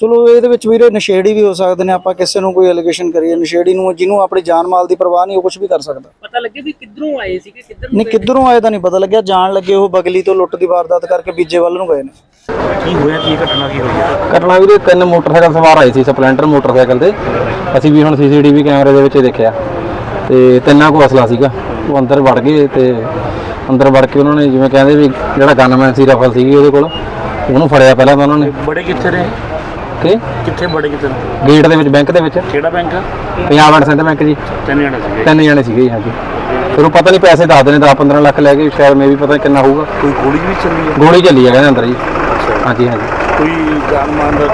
ਚਲੋ ਇਹਦੇ ਵਿੱਚ ਵੀਰੇ ਨਸ਼ੇੜੀ ਵੀ ਹੋ ਸਕਦੇ ਨੇ ਆਪਾਂ ਕਿਸੇ ਨੂੰ ਕੋਈ ਅਲੀਗੇਸ਼ਨ ਕਰੀਏ ਨਸ਼ੇੜੀ ਨੂੰ ਜਿਹਨੂੰ ਆਪਣੀ ਜਾਨ ਮਾਲ ਦੀ ਪਰਵਾਹ ਨਹੀਂ ਉਹ ਕੁਝ ਵੀ ਕਰ ਸਕਦਾ। ਪਤਾ ਲੱਗੇ ਵੀ ਕਿੱਧਰੋਂ ਆਏ ਸੀਗੇ ਕਿੱਧਰ ਨਹੀਂ ਕਿੱਧਰੋਂ ਆਏ ਤਾਂ ਨਹੀਂ ਪਤਾ ਲੱਗਿਆ ਜਾਣ ਲੱਗੇ ਉਹ ਬਗਲੀ ਤੋਂ ਲੁੱਟ ਦੀ ਵਾਰਦਾਤ ਕਰਕੇ ਬੀਜੇ ਵੱਲ ਨੂੰ ਗਏ ਨੇ। ਕੀ ਹੋਇਆ ਕੀ ਘਟਨਾ ਕੀ ਹੋਈ ਹੈ? ਘਟਨਾ ਵੀਰੇ ਤਿੰਨ ਮੋਟਰਸਾਈਕਲ ਸਵਾਰ ਆਏ ਸੀ ਸਪਲੈਂਡਰ ਮੋਟਰਸਾਈਕਲ ਤੇ ਅਸੀਂ ਵੀ ਹੁਣ ਸੀਸੀਟੀਵੀ ਕੈਮਰੇ ਦੇ ਵਿੱਚ ਦੇਖਿਆ। ਤੇ ਤਿੰਨਾਂ ਕੋਲ ਅਸਲਾ ਸੀਗਾ। ਉਹ ਅੰਦਰ ਵੜ ਗਏ ਤੇ ਅੰਦਰ ਵੜ ਕੇ ਉਹਨਾਂ ਨੇ ਜਿਵੇਂ ਕਹਿੰਦੇ ਵੀ ਜਿਹੜਾ ਗਨਮੈਨ ਸੀ ਰਫਲ ਸੀਗੀ ਉਹਦੇ ਕੋਲ ਉਹਨੂੰ ਫੜਿਆ ਪਹਿਲਾਂ ਤਾਂ ਉਹਨਾਂ ਨੇ। ਬੜੇ ਕਿੱਥੇ ਨੇ ਕਿ ਕਿੱਥੇ ਬੜੇ ਨੇ? ਗੇਟ ਦੇ ਵਿੱਚ ਬੈਂਕ ਦੇ ਵਿੱਚ? ਕਿਹੜਾ bank? Punjab and Sind bank ji. ਤਿੰਨ ਜਣੇ ਸੀਗੇ। ਤਿੰਨ ਜਣੇ ਸੀਗੇ ਜੀ ਹਾਂਜੀ। ਫਿਰ ਉਹ ਪਤਾ ਨਹੀਂ ਪੈਸੇ ਦੱਸਦੇ ਨੇ 10 15 ਲੱਖ ਲੈ ਕੇ ਸ਼ਾਇਦ ਮੇ ਵੀ ਪਤਾ ਨੀ ਕਿੰਨਾ ਹੋਊਗਾ। ਕੋਈ ਗੋਲੀ ਵੀ ਚੱਲੀ ਹੈ ਗੋਲੀ ਚੱਲੀ ਹੈ ਕਹਿੰਦੇ ਅੰਦਰ ਜੀ। ਹਾਂਜੀ ਹਾਂਜੀ। ਕੋਈ ਜਾਨ ਮਾਨ ਦਾ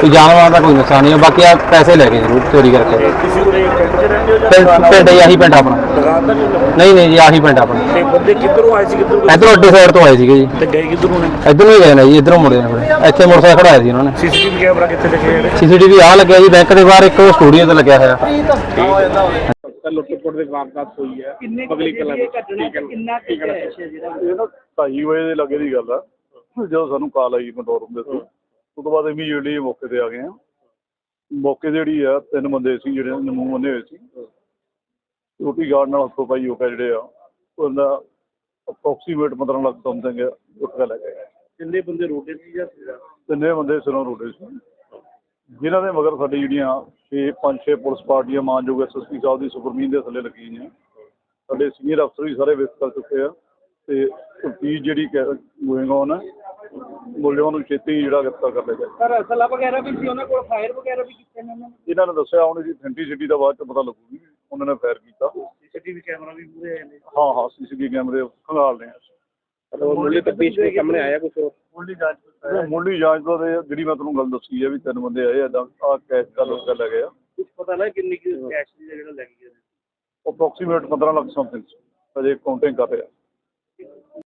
ਕੋਈ ਜਾਨਵਰਾਂ ਦਾ ਕੋਈ ਨੁਕਸਾਨ ਨਹੀਂ ਹੈ ਬਾਕੀ ਆ ਪੈਸੇ ਲੈ ਗਏ ਜ਼ਰੂਰ ਚੋਰੀ ਕਰਕੇ। ਕਿਸੇ ਕੋਲੇ ਪਿੰਡ ਚ ਰਹਿੰਦੇ ਹੋ ਜਾਂ ਪਿੰਡ ਪਿੰਡ ਹੀ ਆਹੀ ਪਿੰਡ ਆਪਣਾ। ਦੁਕਾਨ ਦਾ ਨਹੀਂ ਨਹੀਂ ਨਹੀਂ ਜੀ ਆਹੀ ਪਿੰਡ ਆਪਣਾ। ਤੇ ਬੰਦੇ ਕਿੱਧਰੋਂ ਆਏ ਸੀ ਕਿੱਧਰੋਂ ਇਧਰੋਂ ਅੱਡੇ ਸਾਈਡ ਤੋਂ ਆਏ ਸੀਗੇ ਜੀ। ਤੇ ਗਏ ਕਿੱਧਰੋਂ ਨੇ? ਇਧਰੋਂ ਹੀ ਗਏ ਨੇ ਜੀ ਇਧਰੋਂ ਮੁੜੇ ਨੇ ਫਿਰ। ਇੱਥੇ ਮੋਟਰਸਾਈਕਲ ਖੜਾਇਆ ਸੀ ਉਹਨਾਂ ਨੇ। ਸੀਸੀਟੀਵੀ ਕੈਮਰਾ ਕਿੱਥੇ ਲੱਗੇ ਹੋਏ ਨੇ ਸੀਸੀਟੀਵੀ ਆ ਲੱਗਿਆ ਜੀ ਬੈਂਕ ਦੇ ਬਾਹਰ ਇੱਕ ਸਟੂਡੀਓ ਤੇ ਲੱਗਿਆ ਹੋਇਆ। ਲੁੱਟ-ਖੋਟ ਦੀ ਵਾਰਦਾਤ ਹੋਈ ਹੈ। ਕਿੰਨੇ ਅਗਲੀ ਕਲਾ ਘਟਨਾ ਕਿੰਨਾ ਕਿੰਨਾ ਇਹ ਨਾ ਢਾਈ ਵਜੇ ਦੇ ਲੱਗੇ ਦੀ ਗੱਲ ਆ। ਜਦੋਂ ਸਾਨੂੰ ਕਾਲ ਆਈ ਕੰਟਰੋਲ ਰੂਮ ਦੇ ਤੋਂ ਉਸ ਤੋਂ ਬਾਅਦ ਇਮੀਡੀਏਟਲੀ ਮੌਕੇ ਤੇ ਆ ਗਏ ਆ ਮੌਕੇ ਤੇ ਜਿਹੜੀ ਆ ਤਿੰਨ ਬੰਦੇ ਸੀ ਜਿਹੜੇ ਨਮੂ ਬੰਨੇ ਹੋਏ ਸੀ। ਰੋਟੀ ਗਾਰਡ ਨਾਲ ਹੱਥੋਂ ਪਾਈ ਹੋ ਕੇ ਜਿਹੜੇ ਆ ਉਹਦਾ ਅਪਰੋਕਸੀਮੇਟ 15 ਲੱਖ ਸਮਥਿੰਗ ਉੱਠ ਕੇ ਲੈ ਗਏ ਕਿੰਨੇ ਬੰਦੇ ਰੋਟੇ ਸੀ ਜਾਂ ਤਿੰਨੇ ਬੰਦੇ ਸਿਰੋਂ ਰੋਡੇ ਸੀ। ਜਿਨ੍ਹਾਂ ਦੇ ਮਗਰ ਸਾਡੀ ਜਿਹੜੀਆਂ 6 5 6 ਪੁਲਿਸ ਪਾਰਟੀਆਂ ਮਾਨਯੋਗ ਐਸਐਸਪੀ ਸਾਹਿਬ ਦੀ ਸੁਪਰਮੀਨ ਦੇ ਥੱਲੇ ਲੱਗੀਆਂ ਸਾਡੇ ਸੀਨੀਅਰ ਅਫਸਰ ਵੀ ਸਾਰੇ ਵਿਸਤ ਕਰ ਚੁੱਕੇ ਆ। ਤੇ ਤਫਤੀਸ਼ ਜਿਹੜੀ ਗੋਇੰਗ ਔਨ ਹੈ ਮੁਲਜ਼ਮਾਂ ਨੂੰ ਛੇਤੀ ਜਿਹੜਾ ਗ੍ਰਿਫਤਾਰ ਕਰ ਲਿਆ ਜਾਏ ਸਰ ਅਸਲਾ ਵਗੈਰਾ ਵੀ ਸੀ ਉਹਨਾਂ ਕੋਲ ਫਾਇਰ ਵਗੈਰਾ ਵੀ ਕੀਤੇ ਨੇ ਉਹਨਾਂ ਨੇ? ਇਹਨਾਂ ਨੇ ਦੱਸਿਆ ਹੁਣ ਇਹਦੀ ਅਥੈਂਟਿਸਿਟੀ ਦਾ ਬਾਅਦ ਚ ਪਤਾ ਲੱਗੂਗੀ ਉਹਨਾਂ ਨੇ ਫਾਇਰ ਕੀਤਾ। ਸੀਸੀਟੀਵੀ ਕੈਮਰਾ ਵੀ ਪੂਰੇ ਆਏ ਨੇ। ਹਾਂ ਹਾਂ ਸੀਸੀਟੀਵੀ ਕੈਮਰੇ ਖੰਗਾਲ ਰਹੇ ਆ ਉਹ ਮੁੱਢਲੇ ਤਪੀਸ਼ ਦੇ ਸਾਹਮਣੇ ਆਇਆ ਕੁਝ ਮੁੱਢਲੀ ਜਾਂਚ ਮੁੱਢਲੀ ਜਾਂਚ ਤੋਂ ਜਿਹੜੀ ਮੈਂ ਤੁਹਾਨੂੰ ਗੱਲ ਦੱਸੀ ਹੈ ਵੀ ਤਿੰਨ ਬੰਦੇ ਆਏ ਏਦਾਂ ਆ ਕੈਸ਼ ਦਾ ਲੋਕ ਲੈ ਗਏ ਆ ਕੁਝ ਪਤਾ ਲੱਗਾ ਕਿੰਨੀ ਕੈਸ਼ ਦੀ ਜਿਹੜਾ ਲੱਗ ਗਿਆ ਅਪਰੋਕਸੀਮੇਟ 15 ਲੱਖ ਸਮਥਿੰਗ ਅਜੇ ਕਾਊਂਟਿੰਗ ਕਰ ਰਹੇ। ਆ